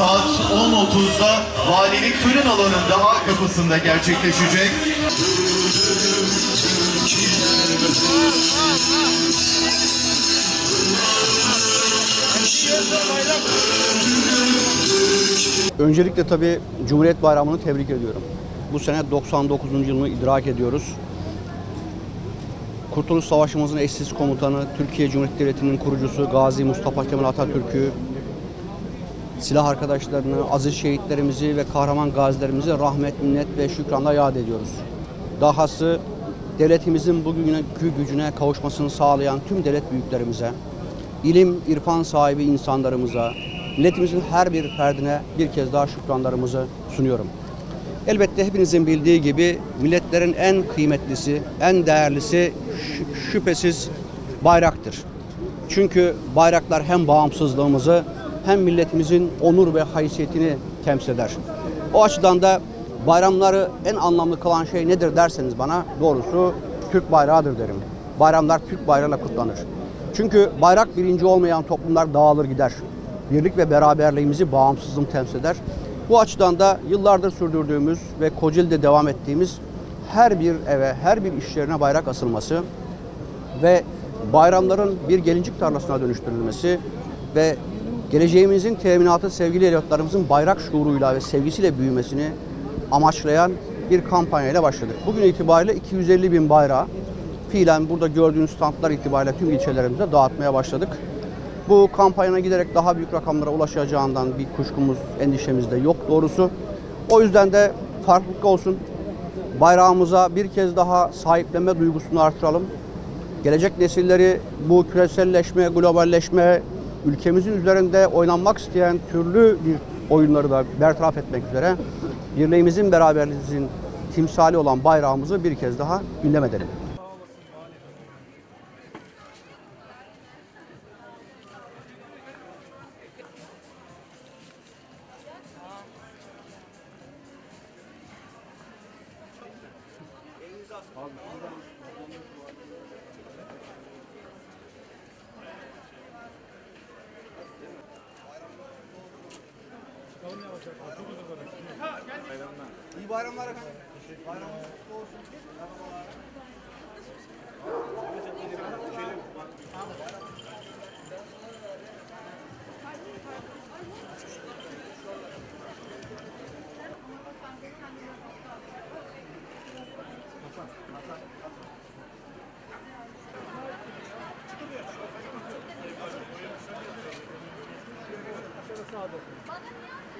saat 10.30'da valilik tören alanında A kapısında gerçekleşecek. Öncelikle tabii Cumhuriyet Bayramı'nı tebrik ediyorum. Bu sene 99. yılını idrak ediyoruz. Kurtuluş Savaşımızın eşsiz komutanı, Türkiye Cumhuriyeti Devleti'nin kurucusu Gazi Mustafa Kemal Atatürk'ü, silah arkadaşlarını, aziz şehitlerimizi ve kahraman gazilerimizi rahmet, minnet ve şükranla yad ediyoruz. Dahası devletimizin bugünkü gücüne kavuşmasını sağlayan tüm devlet büyüklerimize, ilim, irfan sahibi insanlarımıza, milletimizin her bir ferdine bir kez daha şükranlarımızı sunuyorum. Elbette hepinizin bildiği gibi milletlerin en kıymetlisi, en değerlisi şü- şüphesiz bayraktır. Çünkü bayraklar hem bağımsızlığımızı hem milletimizin onur ve haysiyetini temsil eder. O açıdan da bayramları en anlamlı kılan şey nedir derseniz bana doğrusu Türk bayrağıdır derim. Bayramlar Türk bayrağıyla kutlanır. Çünkü bayrak birinci olmayan toplumlar dağılır gider. Birlik ve beraberliğimizi, bağımsızlığımı temsil eder. Bu açıdan da yıllardır sürdürdüğümüz ve Kocaeli'de devam ettiğimiz her bir eve, her bir iş yerine bayrak asılması ve bayramların bir gelincik tarlasına dönüştürülmesi ve geleceğimizin teminatı sevgili evlatlarımızın bayrak şuuruyla ve sevgisiyle büyümesini amaçlayan bir kampanyayla başladık. Bugün itibariyle 250 bin bayrağı fiilen burada gördüğünüz standlar itibariyle tüm ilçelerimizde dağıtmaya başladık. Bu kampanyana giderek daha büyük rakamlara ulaşacağından bir kuşkumuz, endişemiz de yok doğrusu. O yüzden de farklılık olsun. Bayrağımıza bir kez daha sahiplenme duygusunu artıralım. Gelecek nesilleri bu küreselleşme, globalleşme, ülkemizin üzerinde oynanmak isteyen türlü bir oyunları da bertaraf etmek üzere birliğimizin, beraberliğimizin timsali olan bayrağımızı bir kez daha gündem edelim. Bayramlar. İyi bayramlar efendim. Bayramlar olsun. Bana niye